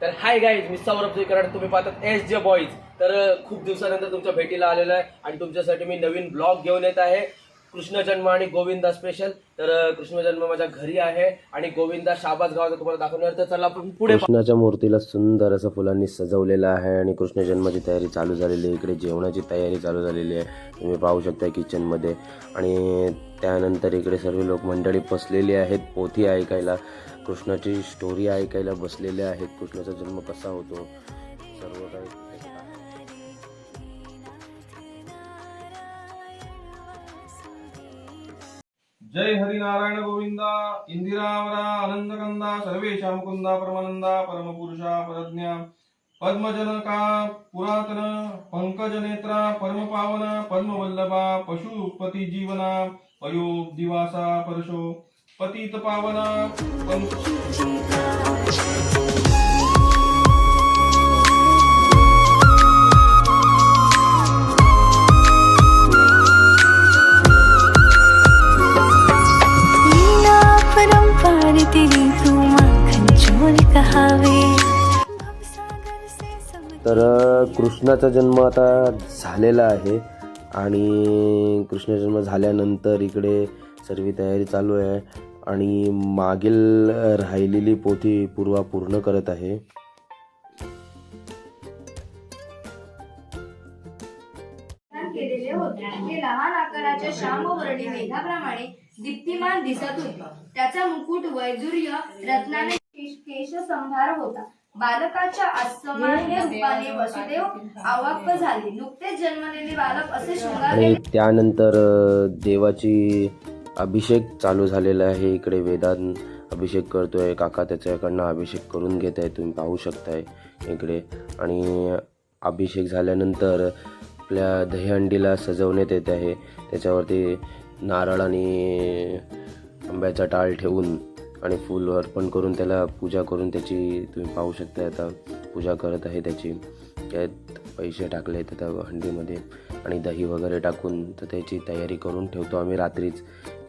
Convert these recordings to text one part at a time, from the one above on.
तर hi guys मी सौरभ जुईकर तुम्ही पाहतात एस जे बॉईज तर खूप दिवसानंतर तुमच्या भेटीला आलेलं आहे आणि तुमच्यासाठी मी नवीन ब्लॉग घेऊन येत आहे. कृष्ण जन्म आणि गोविंदा स्पेशल तर कृष्णजन्म कृष्ण जन्म माझ्या घरी आहे आणि गोविंदा शाबाज गावाचा तुम्हाला दाखवणार तर चला आपण पुढे कृष्णाच्या मूर्तीला सुंदर असं फुलांनी सजवलेलं आहे आणि कृष्ण जन्माची तयारी चालू झालेली आहे. इकडे जेवणाची तयारी चालू झालेली आहे. तुम्ही पाहू शकता किचनमध्ये आणि त्यानंतर इकडे सर्व लोक मंडळी बसलेली आहेत. पोथी ऐकायला. कृष्णाची स्टोरी ऐकायला बसलेले आहेत. कृष्णाचा जन्म कसा होतो? सर्व काही जय हरिनारायण गोविंदा इंदिरावरा आनंदकंदा सर्वेशा मुकुंदा परमानंदा परमपुरुषा परज्ञा पद्मजनका पुरातन पंकजनेत्रा परमपावन पद्मवल्लभा पशुपती जीवना अयोग दिवासा परशो पतित पावना तेरी कृष्णाचा जन्म आता झालेला आहे आणि कृष्ण जन्म झाल्यानंतर इकडे सर्व तयारी चालू आहे. आणि मागील राहिलेली पोथी पूर्वा पूर्ण करत आहे. लहान आकाराच्या श्यामवर्णी मेघाप्रमाणे दीप्तिमान दिसत होते. त्याचा मुकुट वैदुर्य रत्नाने केश संभार होता. बालकाच्या असामान्य रूपाने वसुदेव झाले. नुकतेच जन्मलेले बालक असे त्यानंतर देवाची अभिषेक चालू झालेला आहे इकडे वेदांत. अभिषेक करतो आहे काका त्याच्याकडनं अभिषेक करून घेत आहे तुम्ही पाहू शकताय इकडे. आणि अभिषेक झाल्यानंतर आपल्या दहीहंडीला सजवण्यात येत आहे. त्याच्यावरती नारळ आणि आंब्याचा टाळ ठेवून आणि फूल अर्पण करून त्याला पूजा करून त्याची तुम्ही पाहू शकता आता. पूजा करत आहे त्याची. त्यात पैसे टाकले त्या हंडीमध्ये. आणि दही वगैरे टाकून तर त्याची तयारी करून ठेवतो आम्ही रात्रीच.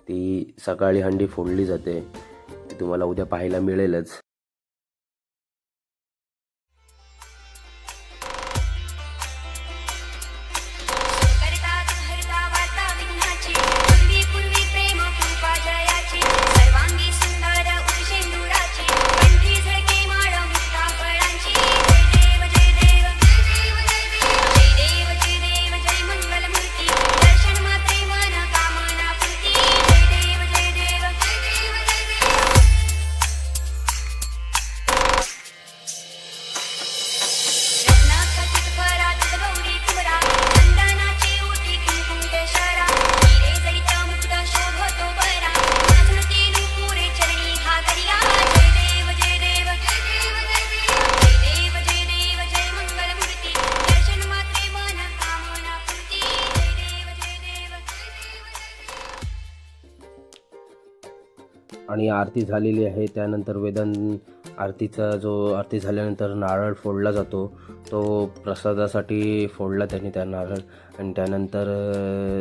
ती सकाळी हंडी फोडली जाते. ती तुम्हाला उद्या पाहायला मिळेलच. आणि आरती झालेली आहे. त्यानंतर वेदन आरतीचा जो आरती झाल्यानंतर नारळ फोडला जातो तो प्रसादासाठी फोडला त्यांनी त्या नारळ. आणि त्यानंतर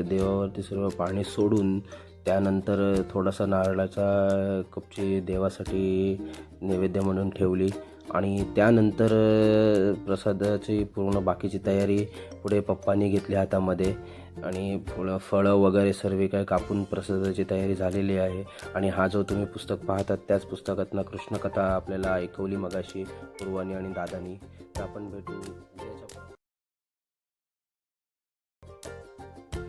देवावरती सर्व पाणी सोडून त्यानंतर थोडासा नारळाचा कपची देवासाठी नैवेद्य म्हणून ठेवली. आणि त्यानंतर प्रसादाची पूर्ण बाकीची तयारी पुढे पप्पांनी घेतली हातामध्ये. आणि फुलं फळं वगैरे सर्व काय कापून प्रसादाची तयारी झालेली आहे. आणि हा जो तुम्ही पुस्तक पाहतात त्याच पुस्तकातनं कृष्णकथा आपल्याला ऐकवली मगाशी पूर्वानी आणि दादानी. तर आपण भेटू उद्याच्या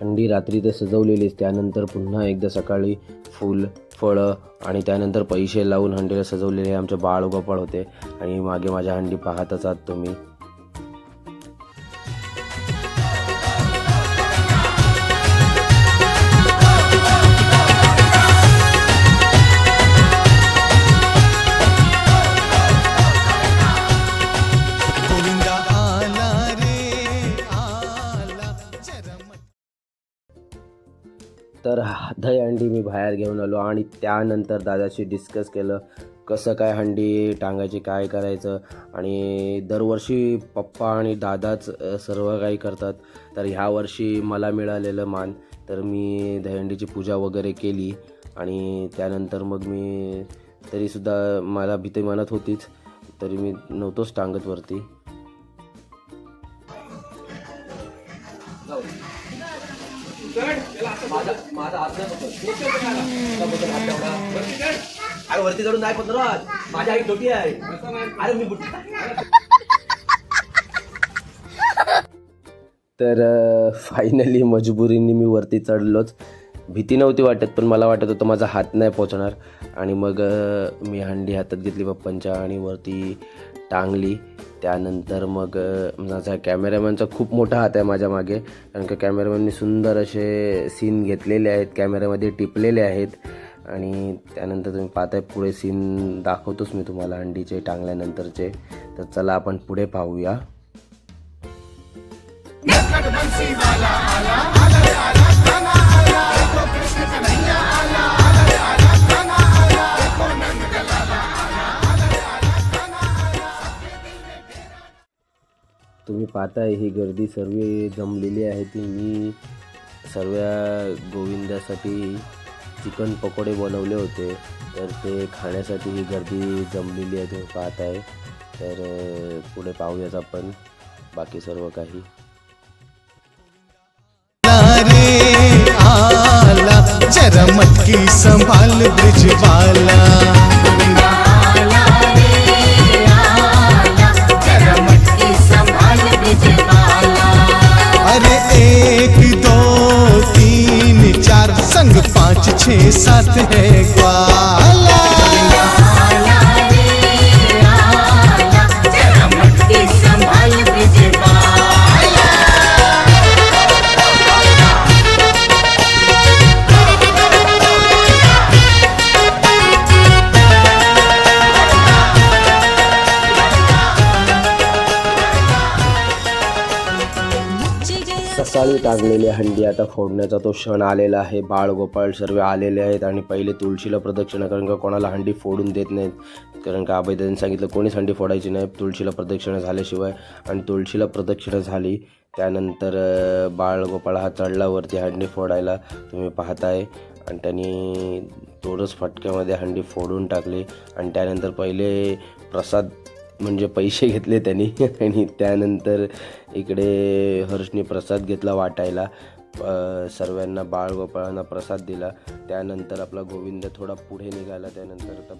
थंडी रात्री तर सजवलेलीच त्यानंतर पुन्हा एकदा सकाळी फूल फळं आणि त्यानंतर पैसे लावून हंडीला सजवलेले आमचे बाळ बाळगोपाळ होते. आणि मागे माझ्या हंडी पाहतच आहात तुम्ही. तर दही हंडी मी बाहेर घेऊन आलो आणि त्यानंतर दादाशी डिस्कस केलं कसं काय हंडी टांगायची काय करायचं आणि दरवर्षी पप्पा आणि दादाच सर्व काही करतात. तर ह्या वर्षी मला मिळालेलं मान तर मी दहीहंडीची पूजा वगैरे केली आणि त्यानंतर मग मी तरीसुद्धा मला भीती म्हणत होतीच तरी मी नव्हतोच टांगत वरती. अरे वरती चढून नाही पत्रत माझी आई छोटी आहे. अरे मी बुट- तर फायनली मजबुरीने मी वरती चढलोच. भीती नव्हती वाटत पण मला वाटत होतं माझा हात नाही पोचणार. आणि मग मी हंडी हातात घेतली पप्पांच्या आणि वरती टांगली. त्यानंतर मग माझा कॅमेरामॅनचा खूप मोठा हात आहे माझ्या मागे. कारण का कॅमेरामॅननी सुंदर असे सीन घेतलेले आहेत कॅमेऱ्यामध्ये टिपलेले आहेत. आणि त्यानंतर तुम्ही पाहताय पुढे सीन दाखवतोच मी तुम्हाला हंडीचे टांगल्यानंतरचे. तर चला आपण पुढे पाहूया. पाहताय ही गर्दी सर्व जमलेली आहे ती मी सर्व गोविंदासाठी चिकन पकोडे बनवले होते. तर ते खाण्यासाठी ही गर्दी जमलेली आहे तुम्ही आहे तर पुढे पाहूयाच आपण बाकी सर्व काही. आला जरा मटकी संभाल ब्रिजवाला. सकाळी टाकलेली हंडी आता फोडण्याचा तो क्षण आलेला आहे. बाळगोपाळ सर्व आलेले आहेत आणि पहिले तुळशीला प्रदक्षिणा कारण का कोणाला हंडी फोडून देत नाहीत. कारण का अभयदानी सांगितलं कोणीच हंडी फोडायची नाही. तुळशीला प्रदक्षिणा झाल्याशिवाय आणि तुळशीला प्रदक्षिणा झाली त्यानंतर बाळगोपाळ हा चढलावरती हंडी फोडायला. तुम्ही पाहताय. आणि त्यांनी थोडंच फटक्यामध्ये हंडी फोडून टाकली. आणि त्यानंतर पहिले प्रसाद म्हणजे पैसे घेतले त्यांनी. आणि त्यानंतर इकडे हर्षनी प्रसाद घेतला वाटायला. सर्वांना बाळगोपाळांना प्रसाद दिला. त्यानंतर आपला गोविंद थोडा पुढे निघाला. त्यानंतर आता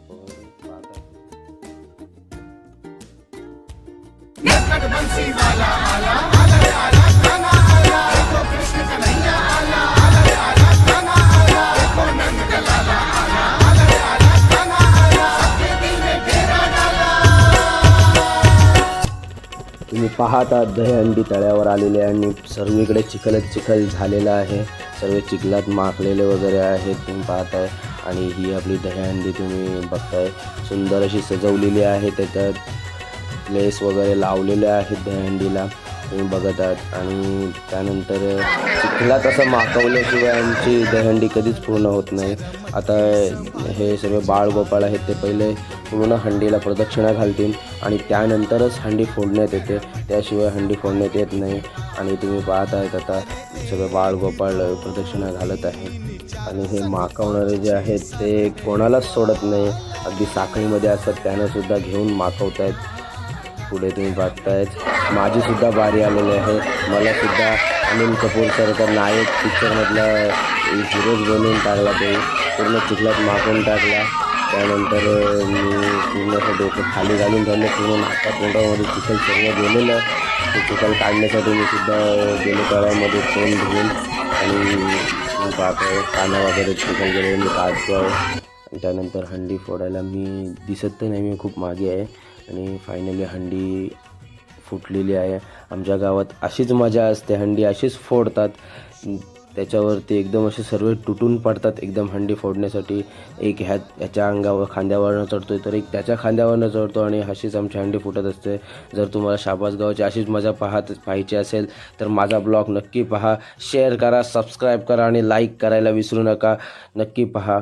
तुम्ही पाहता दहीहंडी तळ्यावर आलेले आहे आणि सर्वीकडे चिखलच चिखल झालेला आहे. सर्व चिखलात माखलेले वगैरे आहेत तुम्ही पाहताय. आणि ही आपली दहीहंडी तुम्ही बघताय. सुंदर अशी सजवलेली आहे. त्याच्यात लेस वगैरे लावलेले आहेत दहीहंडीला तुम्ही बघत आहात. आणि त्यानंतर चिखलात असं माकवल्याशिवाय आमची दहंडी कधीच पूर्ण होत नाही. आता हे सर्व बाळगोपाळ आहेत ते पहिले पूर्ण हंडीला प्रदक्षिणा घालतील आणि त्यानंतरच हंडी फोडण्यात येते. त्याशिवाय हंडी फोडण्यात येत नाही. आणि तुम्ही पाहत आहेत आता सगळं बाळगोपाळ प्रदक्षिणा घालत आहे. आणि हे माकवणारे जे आहेत ते कोणालाच सोडत नाही. अगदी साखळीमध्ये असतात त्यांनासुद्धा घेऊन माकवत आहेत पुढे तुम्ही बघतायत. माझी सुद्धा बारी आलेली आहे. मला सुद्धा अनिल कपूर सरकार नायक पिक्चरमधला हिरोज बनवून टाकला ते. पूर्ण चिखलात मागून टाकला. त्यानंतर मी पूर्ण असं डोकं खाली घालून झालं पूर्ण नाका तोंडामध्ये चिखल सर्व गेलेलं. ते चिखल काढण्यासाठी मी सुद्धा गेलो तळ्यामध्ये तोंड धुवून. आणि पाहतोय काना वगैरे चिखल गेले मी काढतो आहे. त्यानंतर हंडी फोडायला मी दिसत तर नाही मी खूप मागे आहे. आणि फायनली हंडी फुटलेली आहे. आमच्या गावात अशीच मजा असते. हंडी अशीच फोडतात. त्याच्यावरती एकदम असे सर्व तुटून पडतात. एकदम हंडी फोडण्यासाठी एक ह्या ह्याच्या अंगावर खांद्यावरनं चढतो तर एक त्याच्या खांद्यावरनं चढतो आणि अशीच आमची हंडी फुटत असते. जर तुम्हाला शाबास गावाची अशीच मजा पाहत पाहायची असेल तर माझा ब्लॉग नक्की पहा. शेअर करा सबस्क्राईब करा आणि लाईक करायला विसरू नका. नक्की पहा.